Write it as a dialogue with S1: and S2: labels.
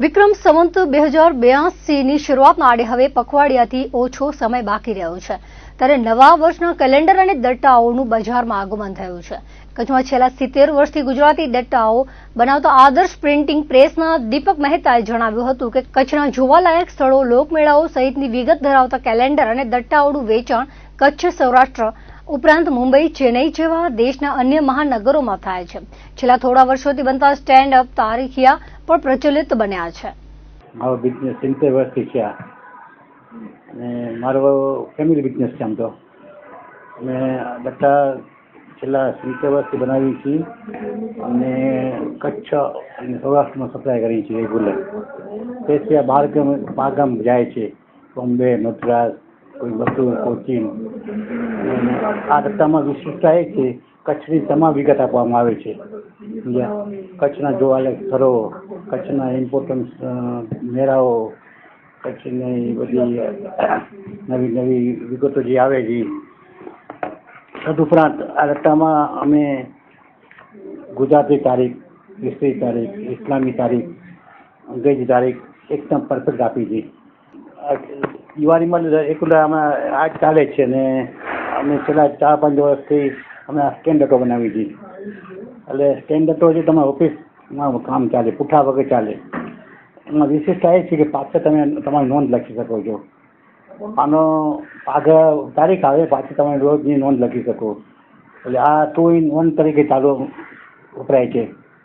S1: વિક્રમ સંવંત બે હજાર બ્યાસીની શરૂઆતના આડે હવે પખવાડિયાથી ઓછો સમય બાકી રહ્યો છે. ત્યારે નવા વર્ષના કેલેન્ડર અને દટ્ટાઓનું બજારમાં આગમન થયું છે. કચ્છમાં છેલ્લા સિત્તેર વર્ષથી ગુજરાતી દટ્ટાઓ બનાવતા આદર્શ પ્રિન્ટિંગ પ્રેસના દીપક મહેતાએ જણાવ્યું હતું કે કચ્છના જોવાલાયક સ્થળો, લોકમેળાઓ સહિતની વિગત ધરાવતા કેલેન્ડર અને દટ્ટાઓનું વેચાણ કચ્છ, સૌરાષ્ટ્ર ઉપરાંત મુંબઈ, ચેન્નઈ જેવા દેશના અન્ય મહાનગરોમાં થાય છે. છેલ્લા થોડા વર્ષોથી બનતા સ્ટેન્ડ અપ તારીખિયા પણ પ્રચલિત બન્યા છે.
S2: મારો બિઝનેસ સિત્તેર વર્ષથી છે. અને મારો ફેમિલી બિઝનેસ છે આમ તો. અમે બધા છેલ્લા સિત્તેર વર્ષથી બનાવી છીએ. અને કચ્છ અને સૌરાષ્ટ્રમાં સપ્લાય કરીએ છીએ રેગ્યુલર તે સિવાય બહાર ગામ બહાર ગામ જાય છે. બોમ્બે, મદ્રાસ, કોઈ બધું અને આ રસ્તામાં વિશિષ્ટતા એ છે કચ્છની તમામ વિગત આપવામાં આવે છે? કચ્છના જોવાલાયક સ્થળો, કચ્છના ઇમ્પોર્ટન્સ મેળાઓ, કચ્છની બધી નવી નવી વિગતો જે આવે છે તદુપરાંત આ રસ્તામાં અમે ગુજરાતી તારીખ ઈસરી તારીખ, ઇસ્લામી તારીખ, અંગ્રેજી તારીખ એકદમ પરફેક્ટ આપી છે દિવાળીમાં એકલા અમે આ જ ચાલે છે ને અમે છેલ્લા ચાર પાંચ વર્ષથી અમે આ બનાવી છીએ એટલે સ્ટેન્ડટો જે તમારે ઓફિસમાં કામ ચાલે, પૂઠા વગર ચાલે, એમાં વિશેષતા એ છે કે પાછળ તમે તમારી નોંધ લખી શકો છો. આનો આગળ તારીખ આવે, પાછી તમે રોજની નોંધ લખી શકો. એટલે આ ટુ ઇન વન તરીકે ચાલુ વપરાય છે.